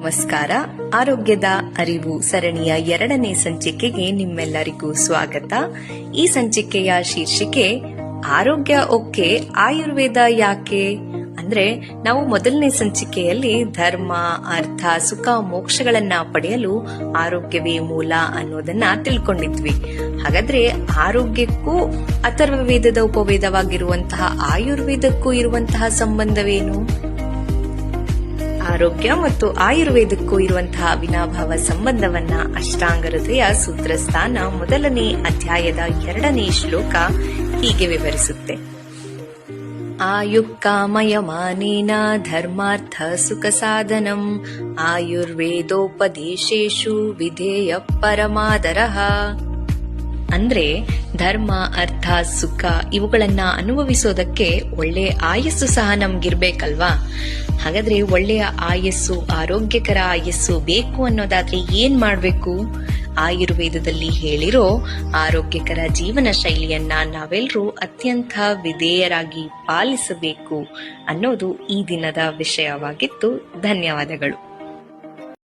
ನಮಸ್ಕಾರ. ಆರೋಗ್ಯದ ಅರಿವು ಸರಣಿಯ ಎರಡನೇ ಸಂಚಿಕೆಗೆ ನಿಮ್ಮೆಲ್ಲರಿಗೂ ಸ್ವಾಗತ. ಈ ಸಂಚಿಕೆಯ ಶೀರ್ಷಿಕೆ, ಆರೋಗ್ಯ ಓಕೆ, ಆಯುರ್ವೇದ ಯಾಕೆ? ಅಂದ್ರೆ ನಾವು ಮೊದಲನೇ ಸಂಚಿಕೆಯಲ್ಲಿ ಧರ್ಮ, ಅರ್ಥ, ಸುಖ, ಮೋಕ್ಷಗಳನ್ನ ಪಡೆಯಲು ಆರೋಗ್ಯವೇ ಮೂಲ ಅನ್ನೋದನ್ನ ತಿಳ್ಕೊಂಡಿದ್ವಿ. ಹಾಗಾದ್ರೆ ಆರೋಗ್ಯಕ್ಕೂ ಅಥರ್ವ ವೇದದ ಉಪವೇದವಾಗಿರುವಂತಹ ಆಯುರ್ವೇದಕ್ಕೂ ಇರುವಂತಹ ಸಂಬಂಧವೇನು? ಆರೋಗ್ಯ ಮತ್ತು ಆಯುರ್ವೇದಕ್ಕೂ ಇರುವಂತಹ ವಿನಾಭಾವ ಸಂಬಂಧವನ್ನ ಅಷ್ಟಾಂಗ ಹೃದಯ ಸೂತ್ರಸ್ಥಾನ ಮೊದಲನೇ ಅಧ್ಯಾಯದ ಎರಡನೇ ಶ್ಲೋಕ ಹೀಗೆ ವಿವರಿಸುತ್ತೆ. ಆಯುಕ್ಕಾಮಯಮಾನೇನ ಧರ್ಮಾರ್ಥ ಸುಖ ಸಾಧನಂ ಆಯುರ್ವೇದೋಪದೇಶೇಶು ವಿಧೇಯ ಪರಮಾದರಃ. ಅಂದ್ರೆ ಧರ್ಮ, ಅರ್ಥ, ಸುಖ ಇವುಗಳನ್ನ ಅನುಭವಿಸೋದಕ್ಕೆ ಒಳ್ಳೆ ಆಯಸ್ಸು ಸಹ ನಮ್ಗಿರ್ಬೇಕಲ್ವಾ? ಹಾಗಾದ್ರೆ ಒಳ್ಳೆಯ ಆಯಸ್ಸು, ಆರೋಗ್ಯಕರ ಆಯಸ್ಸು ಬೇಕು ಅನ್ನೋದಾದ್ರೆ ಏನ್ ಮಾಡ್ಬೇಕು? ಆಯುರ್ವೇದದಲ್ಲಿ ಹೇಳಿರೋ ಆರೋಗ್ಯಕರ ಜೀವನ ಶೈಲಿಯನ್ನ ನಾವೆಲ್ಲರೂ ಅತ್ಯಂತ ವಿಧೇಯರಾಗಿ ಪಾಲಿಸಬೇಕು ಅನ್ನೋದು ಈ ದಿನದ ವಿಷಯವಾಗಿತ್ತು. ಧನ್ಯವಾದಗಳು.